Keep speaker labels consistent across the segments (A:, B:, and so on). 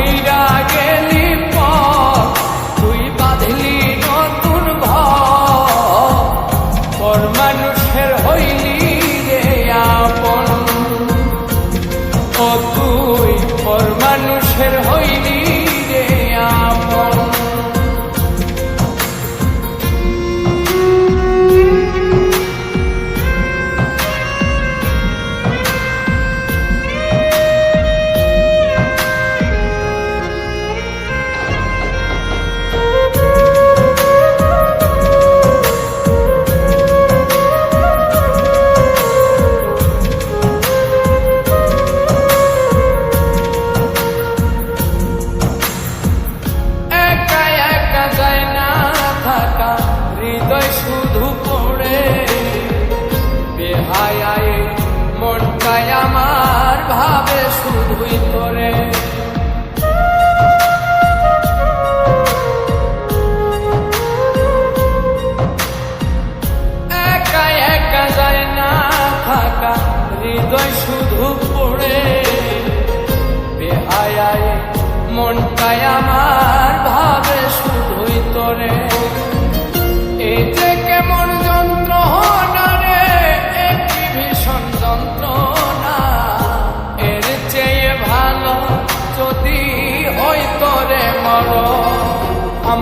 A: আমায় কইরা গেলি পর শুধুই তোরে একা একা যায় না থাকা হৃদয় শুধু পড়ে। বেহায় মনটাই আমার ভাবে।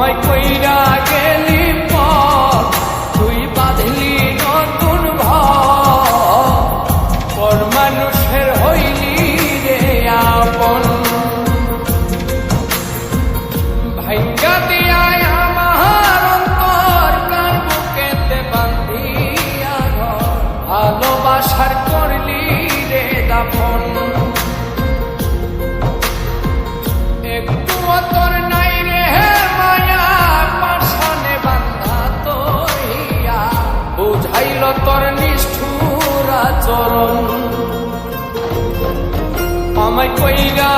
A: আমায় কইরা গেলি তোর নিষ্ঠুর চরণ আমায় কইরা